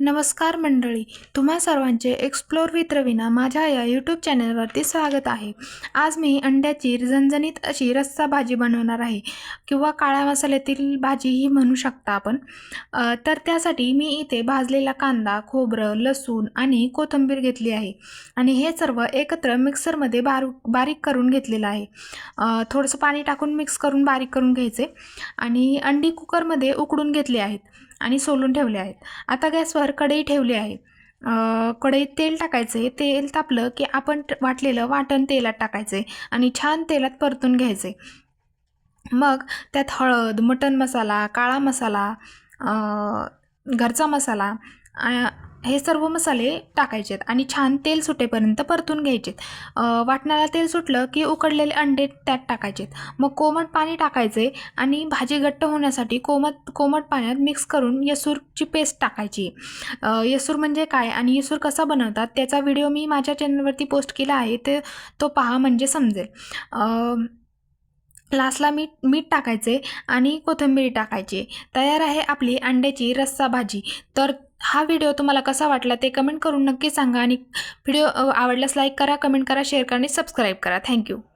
नमस्कार मंडळी तुम्हा सर्वांचे एक्सप्लोर विथ रवीना माझ्या या यूट्यूब चॅनलवरती स्वागत आहे. आज मी अंड्याची झणझणीत अशी रस्सा भाजी बनवणार आहे. किंवा काळ्या मसाल्यातील भाजीही म्हणू शकता आपण. तर त्यासाठी मी इथे भाजलेला कांदा खोबरं लसूण आणि कोथिंबीर घेतली आहे. आणि हे सर्व एकत्र मिक्सरमध्ये बारू बारीक करून घेतलेलं आहे. थोडंसं पाणी टाकून मिक्स करून बारीक करून घ्यायचे. आणि अंडी कुकरमध्ये उकडून घेतले आहेत. आणि सोलून ठेवले आहेत. आता गॅस गॅसवर कढई ठेवली आहे. कढईत तेल टाकायचे तेल तापलं की आपण वाटलेलं वाटण तेलात टाकायचे आणि छान तेलात परतून घ्यायचे मग त्यात हळद मटण मसाला काळा मसाला घरचा मसाला हे सर्व मसाले टाकायचे आहेत आणि छान तेल सुटेपर्यंत परतून घ्यायचे वाटणाला तेल सुटलं की उकडलेले अंडे त्यात टाकायचे मग कोमट पाणी टाकायचे आणि भाजी घट्ट होण्यासाठी कोमट कोमट पाण्यात मिक्स करून येसूरची पेस्ट टाकायची. येसूर म्हणजे काय आणि येसूर कसा बनवतात त्याचा व्हिडिओ मी माझ्या चॅनलवरती पोस्ट केला आहे ते तो पहा म्हणजे समजेल. लास्टला मीठ मीठ टाकायचे आणि कोथिंबीर टाकायची. तयार आहे आपली अंड्याची रस्सा भाजी. तर हा व्हिडिओ तुम्हाला कसा वाटला ते कमेंट करून नक्की सांगा आणि व्हिडिओ आवडल्यास लाईक करा कमेंट करा शेअर करा आणि सबस्क्राईब करा. थँक्यू.